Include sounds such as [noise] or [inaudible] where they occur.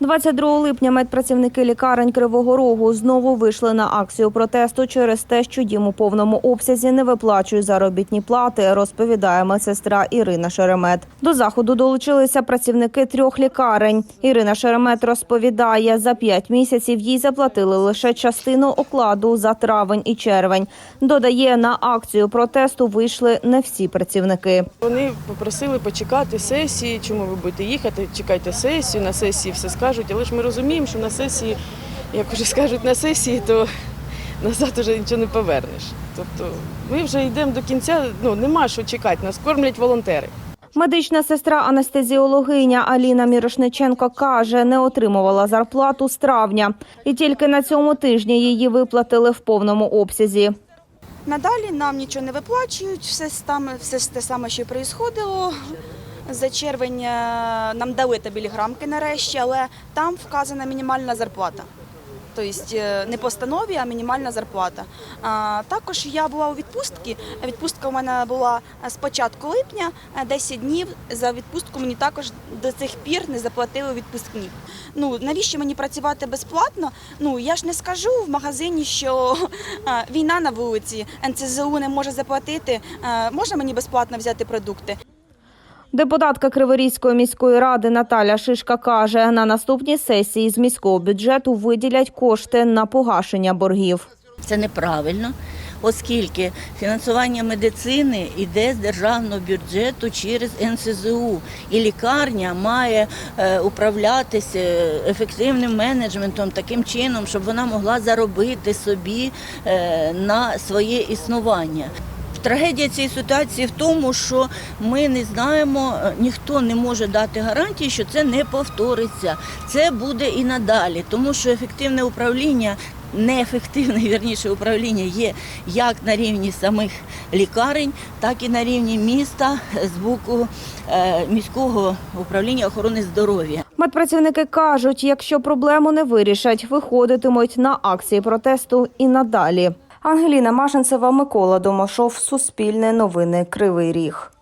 22 липня медпрацівники лікарень Кривого Рогу знову вийшли на акцію протесту через те, що їм у повному обсязі не виплачують заробітні плати, розповідає медсестра Ірина Шеремет. До заходу долучилися працівники трьох лікарень. Ірина Шеремет розповідає, за п'ять місяців їй заплатили лише частину окладу за травень і червень. Додає, на акцію протесту вийшли не всі працівники. Вони попросили почекати сесії, чому ви будете їхати, чекайте сесію, на сесії все скажуть, але ж ми розуміємо, що на сесії, як вже скажуть на сесії, то назад вже нічого не повернеш. Тобто ми вже йдемо до кінця, ну нема що чекати, нас кормлять волонтери. Медична сестра анестезіологиня Аліна Мірошниченко каже, не отримувала зарплату з травня, і тільки на цьому тижні її виплатили в повному обсязі. Надалі нам нічого не виплачують, все, там, все те саме, що і проїсходило. За червень е, нам дали табіліграмки нарешті, але там вказана мінімальна зарплата. Тобто е, не постанові, а мінімальна зарплата. А, також я була у відпустці. Відпустка у мене була з початку липня, е, 10 днів. За відпустку мені також до цих пір не заплатили відпускні. Ну навіщо мені працювати безплатно? Ну я ж не скажу в магазині, що [laughs] е, війна на вулиці, НЦЗУ не може заплатити. Е, Можна мені безплатно взяти продукти? Депутатка Криворізької міської ради Наталя Шишка каже, на наступній сесії з міського бюджету виділять кошти на погашення боргів. Це неправильно, оскільки фінансування медицини йде з державного бюджету через НСЗУ, і лікарня має е, управлятися ефективним менеджментом таким чином, щоб вона могла заробити собі е, на своє існування. Трагедія цієї ситуації в тому, що ми не знаємо, е, ніхто не може дати гарантії, що це не повториться. Це буде і надалі, тому що ефективне управління, неефективне [laughs] вірніше управління є як на рівні самих лікарень, так і на рівні міста з боку е, міського управління охорони здоров'я. Медпрацівники кажуть, якщо проблему не вирішать, виходитимуть на акції протесту і надалі. Ангеліна Машинцева, Микола Домашов, Суспільне новини, Кривий Ріг.